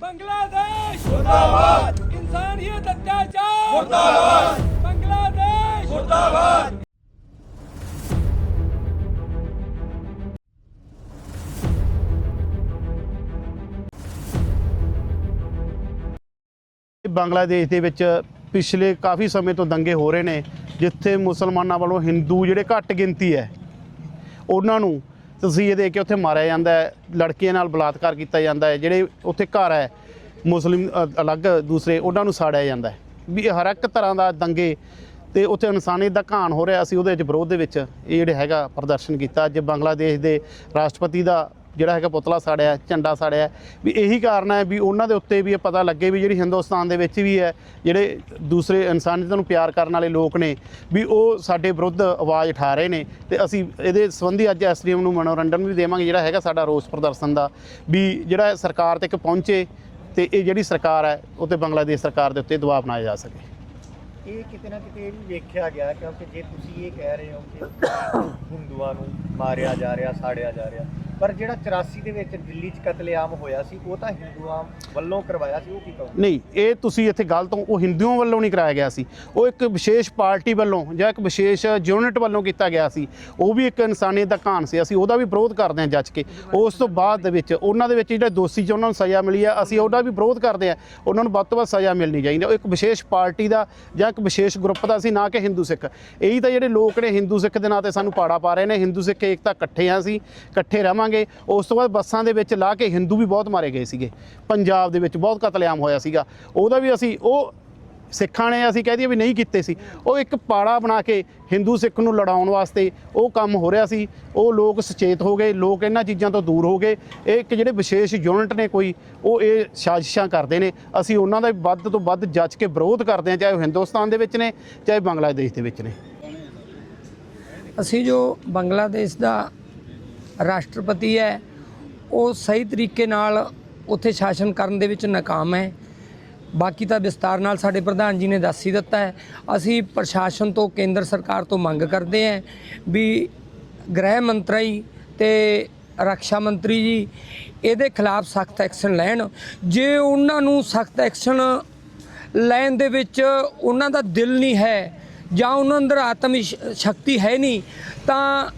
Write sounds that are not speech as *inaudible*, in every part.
बांग्लादेश मुर्दाबाद इंसानियत अत्याचार मुर्दाबाद बांग्लादेश मुर्दाबाद ਬੰਗਲਾਦੇਸ਼ ਦੇ ਵਿੱਚ ਪਿਛਲੇ ਕਾਫੀ ਸਮੇਂ ਤੋਂ ਦੰਗੇ ਹੋ ਰਹੇ ਨੇ ਜਿੱਥੇ ਮੁਸਲਮਾਨਾਂ ਵੱਲੋਂ ਹਿੰਦੂ ਜਿਹੜੇ ਘੱਟ ਗਿਣਤੀ ਹੈ ਉਹਨਾਂ ਨੂੰ ਤਸੀਹੇ ਦੇ ਕੇ ਉੱਥੇ ਮਾਰਿਆ ਜਾਂਦਾ ਹੈ, ਲੜਕੀਆਂ ਨਾਲ ਬਲਾਤਕਾਰ ਕੀਤਾ ਜਾਂਦਾ ਹੈ, ਜਿਹੜੇ ਉੱਥੇ ਘਰ ਹੈ, ਮੁਸਲਿਮ ਅਲੱਗ ਦੂਸਰੇ, ਉਹਨਾਂ ਨੂੰ ਸਾੜਿਆ ਜਾਂਦਾ ਹੈ। ਵੀ ਹਰ ਇੱਕ ਤਰ੍ਹਾਂ ਦਾ ਦੰਗੇ ਤੇ ਉੱਥੇ ਇਨਸਾਨੀਅਤ ਦਾ ਘਾਣ ਹੋ ਰਿਹਾ, ਅਸੀਂ ਉਹਦੇ ਵਿੱਚ ਵਿਰੋਧ ਦੇ ਵਿੱਚ ਇਹ ਜਿਹੜੇ ਹੈਗਾ ਪ੍ਰਦਰਸ਼ਨ ਕੀਤਾ। ਅੱਜ ਬੰਗਲਾਦੇਸ਼ ਦੇ ਰਾਸ਼ਟਰਪਤੀ ਦਾ ਜਿਹੜਾ ਹੈਗਾ ਪੁਤਲਾ ਸਾੜਿਆ, ਝੰਡਾ ਸਾੜਿਆ। ਵੀ ਇਹੀ ਕਾਰਨ ਹੈ ਵੀ ਉਹਨਾਂ ਦੇ ਉੱਤੇ ਵੀ ਇਹ ਪਤਾ ਲੱਗੇ ਵੀ ਜਿਹੜੀ ਹਿੰਦੁਸਤਾਨ ਦੇ ਵਿੱਚ ਵੀ ਹੈ, ਜਿਹੜੇ ਦੂਸਰੇ ਇਨਸਾਨੀਅਤ ਨੂੰ ਪਿਆਰ ਕਰਨ ਵਾਲੇ ਲੋਕ ਨੇ, ਵੀ ਉਹ ਸਾਡੇ ਵਿਰੁੱਧ ਆਵਾਜ਼ ਉਠਾ ਰਹੇ ਨੇ। ਤੇ ਅਸੀਂ ਇਹਦੇ ਸੰਬੰਧੀ ਅੱਜ ਐਸਡੀਐਮ ਨੂੰ ਮਨੋਰੰਜਨ ਵੀ ਦੇਵਾਂਗੇ, ਜਿਹੜਾ ਹੈਗਾ ਸਾਡਾ ਰੋਸ ਪ੍ਰਦਰਸ਼ਨ ਦਾ। ਵੀ ਜਿਹੜਾ ਸਰਕਾਰ ਤੱਕ ਪਹੁੰਚੇ ਤੇ ਇਹ ਜਿਹੜੀ ਸਰਕਾਰ ਹੈ, ਉਹ ਤੇ ਬੰਗਲਾਦੇਸ਼ ਸਰਕਾਰ ਦੇ ਉੱਤੇ ਦਬਾਅ ਬਣਾਇਆ ਜਾ ਸਕੇ। ਇਹ ਕਿਤੇ ਨਾ ਕਿਤੇ ਇਹ ਵੀ ਵੇਖਿਆ ਗਿਆ, ਕਿਉਂਕਿ ਜੇ ਤੁਸੀਂ ਇਹ ਕਹਿ ਰਹੇ ਹੋ ਕਿ *coughs* ਹਿੰਦੂਆਂ ਨੂੰ ਮਾਰਿਆ ਜਾ ਰਿਹਾ, ਸਾੜਿਆ ਜਾ ਰਿਹਾ ਪਰ ਜਿਹੜਾ 84 ਦੇ ਵਿੱਚ ਦਿੱਲੀ 'ਚ ਕਤਲੇਆਮ ਹੋਇਆ ਸੀ, ਉਹ ਤਾਂ ਹਿੰਦੂਆਂ ਵੱਲੋਂ ਕਰਵਾਇਆ ਸੀ, ਉਹ ਕੀ ਕਹੋ ਨਹੀਂ, ਇਹ ਤੁਸੀਂ ਇੱਥੇ ਗਲਤ ਹੋ ਉਹ ਹਿੰਦੂਆਂ ਵੱਲੋਂ ਨਹੀਂ ਕਰਾਇਆ ਗਿਆ ਸੀ। ਉਹ ਇੱਕ ਵਿਸ਼ੇਸ਼ ਪਾਰਟੀ ਵੱਲੋਂ ਜਾਂ ਇੱਕ ਵਿਸ਼ੇਸ਼ ਯੂਨਿਟ ਵੱਲੋਂ ਕੀਤਾ ਗਿਆ ਸੀ। ਉਹ ਵੀ ਇੱਕ ਇਨਸਾਨੀਅਤ ਦਾ ਘਾਣ ਸੀ। ਅਸੀਂ ਉਹਦਾ ਵੀ ਵਿਰੋਧ ਕਰਦੇ ਹਾਂ ਜੱਜ ਕੇ। ਉਸ ਤੋਂ ਬਾਅਦ ਦੇ ਵਿੱਚ, ਉਹਨਾਂ ਦੇ ਵਿੱਚ ਜਿਹੜੇ ਦੋਸ਼ੀ ਚ ਉਹਨਾਂ ਨੂੰ ਸਜ਼ਾ ਮਿਲੀ ਆ, ਅਸੀਂ ਉਹਦਾ ਵੀ ਵਿਰੋਧ ਕਰਦੇ ਹਾਂ। ਉਹਨਾਂ ਨੂੰ ਵੱਧ ਤੋਂ ਵੱਧ ਸਜ਼ਾ ਮਿਲਣੀ ਚਾਹੀਦੀ ਉਹ ਇੱਕ ਵਿਸ਼ੇਸ਼ ਪਾਰਟੀ ਦਾ ਜਾਂ ਇੱਕ ਵਿਸ਼ੇਸ਼ ਗਰੁੱਪ ਦਾ ਸੀ, ਨਾ ਕਿ ਹਿੰਦੂ ਸਿੱਖ। ਇਹੀ ਤਾਂ ਜਿਹੜੇ ਲੋਕ ਨੇ, ਹਿੰਦੂ ਸਿੱਖ ਦੇ ਨਾਂ ਤੇ ਸਾਨੂੰ ਪਾੜਾ ਪਾ ਰਹੇ ਨੇ। ਹਿੰਦੂ ਸਿੱਖ ਏਕਤਾ ਇਕੱਠੇ ਆ ਸੀ ਇਕੱਠੇ ਰਵਾਂਗੇ ਉਸ ਤੋਂ ਬਾਅਦ ਬੱਸਾਂ ਦੇ ਵਿੱਚ ਲਾ ਕੇ ਹਿੰਦੂ ਵੀ ਬਹੁਤ ਮਾਰੇ ਗਏ ਸੀਗੇ। ਪੰਜਾਬ ਦੇ ਵਿੱਚ ਬਹੁਤ ਕਤਲੇਆਮ ਹੋਇਆ ਸੀਗਾ। ਉਹਦਾ ਵੀ ਅਸੀਂ, ਉਹ ਸਿੱਖਾਂ ਨੇ ਅਸੀਂ ਕਹਿ ਦਈਏ ਵੀ ਨਹੀਂ ਕੀਤੇ ਸੀ। ਉਹ ਇੱਕ ਪਾੜਾ ਬਣਾ ਕੇ ਹਿੰਦੂ ਸਿੱਖ ਨੂੰ ਲੜਾਉਣ ਵਾਸਤੇ ਉਹ ਕੰਮ ਹੋ ਰਿਹਾ ਸੀ। ਉਹ ਲੋਕ ਸੁਚੇਤ ਹੋ ਗਏ। ਲੋਕ ਇਹਨਾਂ ਚੀਜ਼ਾਂ ਤੋਂ ਦੂਰ ਹੋ ਗਏ। ਇਹ ਇੱਕ ਜਿਹੜੇ ਵਿਸ਼ੇਸ਼ ਯੂਨਿਟ ਨੇ ਕੋਈ, ਉਹ ਇਹ ਸਾਜ਼ਿਸ਼ਾਂ ਕਰਦੇ ਨੇ। ਅਸੀਂ ਉਹਨਾਂ ਦਾ ਵੱਧ ਤੋਂ ਵੱਧ ਜੱਜ ਕੇ ਵਿਰੋਧ ਕਰਦੇ ਹਾਂ, ਚਾਹੇ ਉਹ ਹਿੰਦੁਸਤਾਨ ਦੇ ਵਿੱਚ ਨੇ, ਚਾਹੇ ਬੰਗਲਾਦੇਸ਼ ਦੇ ਵਿੱਚ ਨੇ। ਅਸੀਂ ਜੋ ਬੰਗਲਾਦੇਸ਼ ਦਾ ਰਾਸ਼ਟਰਪਤੀ ਹੈ, ਉਹ ਸਹੀ ਤਰੀਕੇ ਨਾਲ ਉੱਥੇ ਸ਼ਾਸਨ ਕਰਨ ਦੇ ਵਿੱਚ ਨਾਕਾਮ ਹੈ। ਬਾਕੀ ਤਾਂ ਵਿਸਤਾਰ ਨਾਲ ਸਾਡੇ ਪ੍ਰਧਾਨ ਜੀ ਨੇ ਦੱਸ ਹੀ ਦਿੱਤਾ ਹੈ, ਅਸੀਂ ਪ੍ਰਸ਼ਾਸਨ ਤੋਂ, ਕੇਂਦਰ ਸਰਕਾਰ ਤੋਂ ਮੰਗ ਕਰਦੇ ਹਾਂ ਵੀ ਗ੍ਰਹਿ ਮੰਤਰੀ ਤੇ ਰੱਖਿਆ ਮੰਤਰੀ ਜੀ, ਇਹਦੇ ਖਿਲਾਫ ਸਖਤ ਐਕਸ਼ਨ ਲੈਣ। ਜੇ ਉਹਨਾਂ ਨੂੰ ਸਖਤ ਐਕਸ਼ਨ ਲੈਣ ਦੇ ਵਿੱਚ ਉਹਨਾਂ ਦਾ ਦਿਲ ਨਹੀਂ ਹੈ ਜਾਂ ਉਹਨਾਂ ਅੰਦਰ ਆਤਮ ਸ਼- ਸ਼ਕਤੀ ਹੈ ਨਹੀਂ, ਤਾਂ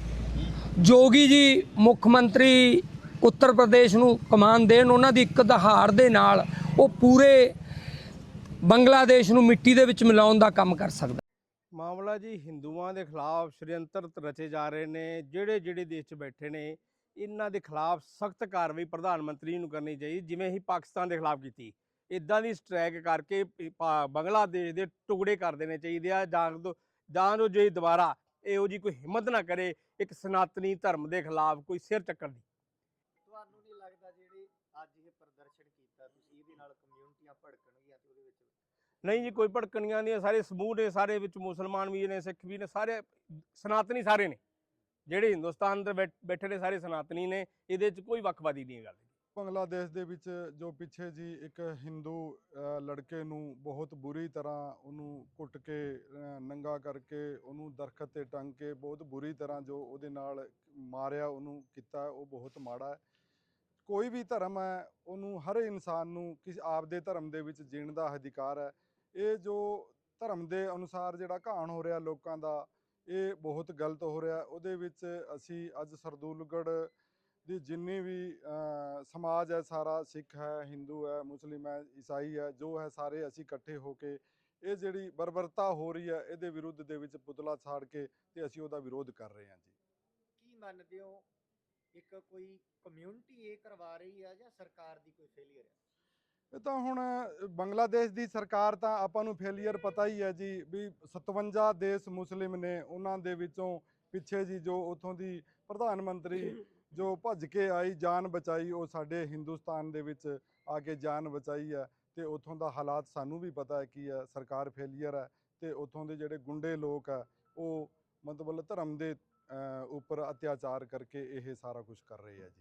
ਜੋਗੀ ਜੀ ਮੁੱਖ ਮੰਤਰੀ ਉੱਤਰ ਪ੍ਰਦੇਸ਼ ਨੂੰ ਕਮਾਨ ਦੇਣ, ਉਹਨਾਂ ਦੀ ਇੱਕ ਦਹਾੜ ਦੇ ਨਾਲ ਉਹ ਪੂਰੇ ਬੰਗਲਾਦੇਸ਼ ਨੂੰ ਮਿੱਟੀ ਦੇ ਵਿੱਚ ਮਿਲਾਉਣ ਦਾ ਕੰਮ ਕਰ ਸਕਦਾ। ਮਾਮਲਾ ਜੀ ਹਿੰਦੂਆਂ ਦੇ ਖਿਲਾਫ ਸ਼੍ਰਯੰਤਰ ਰਚੇ ਜਾ ਰਹੇ ਨੇ, ਜਿਹੜੇ ਜਿਹੜੇ ਦੇਸ਼ 'ਚ ਬੈਠੇ ਨੇ, ਇਹਨਾਂ ਦੇ ਖਿਲਾਫ ਸਖਤ ਕਾਰਵਾਈ ਪ੍ਰਧਾਨ ਮੰਤਰੀ ਨੂੰ ਕਰਨੀ ਚਾਹੀਦੀ, ਜਿਵੇਂ ਹੀ ਪਾਕਿਸਤਾਨ ਦੇ ਖਿਲਾਫ ਕੀਤੀ। ਇਦਾਂ ਦੀ ਸਟ੍ਰੈਕ ਕਰਕੇ ਬੰਗਲਾਦੇਸ਼ ਦੇ ਟੁਕੜੇ ਕਰ ਦੇਣੇ ਚਾਹੀਦੇ ਆ, ਜਾਂ ਜੋ ਜੇ ਦੁਬਾਰਾ ਇਹੋ ਜੀ ਕੋਈ ਹਿੰਮਤ ਨਾ ਕਰੇ ਇੱਕ ਸਨਾਤਨੀ ਧਰਮ ਦੇ ਖਿਲਾਫ ਕੋਈ ਸਿਰ ਚੱਕਣ ਦੀ। ਤੁਹਾਨੂੰ ਨਹੀਂ ਲੱਗਦਾ ਜਿਹੜੀ ਅੱਜ ਇਹ ਪ੍ਰਦਰਸ਼ਨ ਕੀਤਾ ਤੁਸੀਂ ਇਹਦੇ ਨਾਲ ਕਮਿਊਨਿਟੀਆਂ ਭੜਕਣਗੀਆਂ ਤੇ ਉਹਦੇ ਵਿੱਚ? ਨਹੀਂ ਜੀ ਕੋਈ ਭੜਕਣੀਆਂ ਨਹੀਂ ਸਾਰੇ ਸਮੂਹ ਨੇ ਸਾਰੇ ਵਿੱਚ ਮੁਸਲਮਾਨ ਵੀ ਨੇ ਸਿੱਖ ਵੀ ਨੇ ਸਾਰੇ ਸਨਾਤਨੀ ਸਾਰੇ ਨੇ। ਜਿਹੜੇ ਹਿੰਦੁਸਤਾਨ ਦੇ ਬੈਠ- ਨੇ ਸਾਰੇ ਸਨਾਤਨੀ ਨੇ ਇਹਦੇ 'ਚ ਕੋਈ ਵੱਖਵਾਦੀ ਨਹੀਂ ਗੱਲ ਬੰਗਲਾਦੇਸ਼ ਦੇ ਵਿੱਚ ਜੋ ਪਿੱਛੇ ਜੀ ਇੱਕ ਹਿੰਦੂ ਲੜਕੇ ਨੂੰ ਬਹੁਤ ਬੁਰੀ ਤਰ੍ਹਾਂ ਉਹਨੂੰ ਕੁੱਟ ਕੇ ਨੰਗਾ ਕਰਕੇ ਉਹਨੂੰ ਦਰਖਤ ਤੇ ਟੰਗ ਕੇ ਬਹੁਤ ਬੁਰੀ ਤਰ੍ਹਾਂ ਜੋ ਉਹਦੇ ਨਾਲ ਮਾਰਿਆ, ਉਹਨੂੰ ਕੀਤਾ, ਉਹ ਬਹੁਤ ਮਾੜਾ ਹੈ। ਕੋਈ ਵੀ ਧਰਮ ਹੈ, ਉਹਨੂੰ ਹਰ ਇਨਸਾਨ ਨੂੰ ਕਿਸ ਆਪਦੇ ਧਰਮ ਦੇ ਵਿੱਚ ਜੀਣ ਦਾ ਅਧਿਕਾਰ ਹੈ। ਇਹ ਜੋ ਧਰਮ ਦੇ ਅਨੁਸਾਰ ਜਿਹੜਾ ਘਾਣ ਹੋ ਰਿਹਾ ਲੋਕਾਂ ਦਾ, ਇਹ ਬਹੁਤ ਗਲਤ ਹੋ ਰਿਹਾ। ਉਹਦੇ ਵਿੱਚ ਅਸੀਂ ਅੱਜ ਸਰਦੂਲਗੜ੍ਹ ਦੀ ਜਿੰਨੀ ਵੀ ਸਮਾਜ ਹੈ ਸਾਰਾ ਸਿੱਖ ਹੈ ਹਿੰਦੂ ਹੈ ਮੁਸਲਿਮ ਹੈ ਈਸਾਈ ਹੈ ਜੋ ਹੈ ਸਾਰੇ ਅਸੀਂ ਇਕੱਠੇ ਹੋ ਕੇ ਇਹ ਜਿਹੜੀ ਬਰਬਰਤਾ ਹੋ ਰਹੀ ਹੈ ਇਹਦੇ ਵਿਰੁੱਧ ਦੇ ਵਿੱਚ ਪੁਤਲਾ ਛਾੜ ਕੇ ਤੇ ਅਸੀਂ ਉਹਦਾ ਵਿਰੋਧ ਕਰ ਰਹੇ ਹਾਂ ਜੀ। ਕੀ ਮੰਨਦੇ ਹੋ? ਇੱਕ ਕੋਈ ਕਮਿਊਨਿਟੀ ਇਹ ਕਰਵਾ ਰਹੀ ਹੈ ਜਾਂ ਸਰਕਾਰ ਦੀ ਕੋਈ ਫੇਲਿਅਰ ਹੈ? ਇਹ ਤਾਂ ਹੁਣ ਬੰਗਲਾਦੇਸ਼ ਦੀ ਸਰਕਾਰ ਤਾਂ ਆਪਾਂ ਨੂੰ ਫੇਲਿਅਰ ਪਤਾ ਹੀ ਹੈ ਜੀ ਵੀ 57 ਦੇਸ਼ ਮੁਸਲਿਮ ਨੇ ਉਹਨਾਂ ਦੇ ਵਿੱਚੋਂ ਪਿੱਛੇ ਜੀ ਜੋ ਉਥੋਂ ਦੀ ਪ੍ਰਧਾਨ ਮੰਤਰੀ ਜੋ ਭੱਜ ਕੇ ਆਈ, ਜਾਨ ਬਚਾਈ, ਉਹ ਸਾਡੇ ਹਿੰਦੁਸਤਾਨ ਦੇ ਵਿੱਚ ਆ ਕੇ ਜਾਨ ਬਚਾਈ ਹੈ ਤੇ ਉਥੋਂ ਦਾ ਹਾਲਾਤ ਸਾਨੂੰ ਵੀ ਪਤਾ ਹੈ ਕੀ ਹੈ, ਸਰਕਾਰ ਫੇਲੀਅਰ ਹੈ ਤੇ ਉਥੋਂ ਦੇ ਜਿਹੜੇ ਗੁੰਡੇ ਲੋਕ ਆ ਉਹ ਮਤਲਬ ਧਰਮ ਦੇ ਉੱਪਰ ਅਤਿਆਚਾਰ ਕਰਕੇ ਇਹ ਸਾਰਾ ਕੁਝ ਕਰ ਰਹੇ ਆ ਜੀ।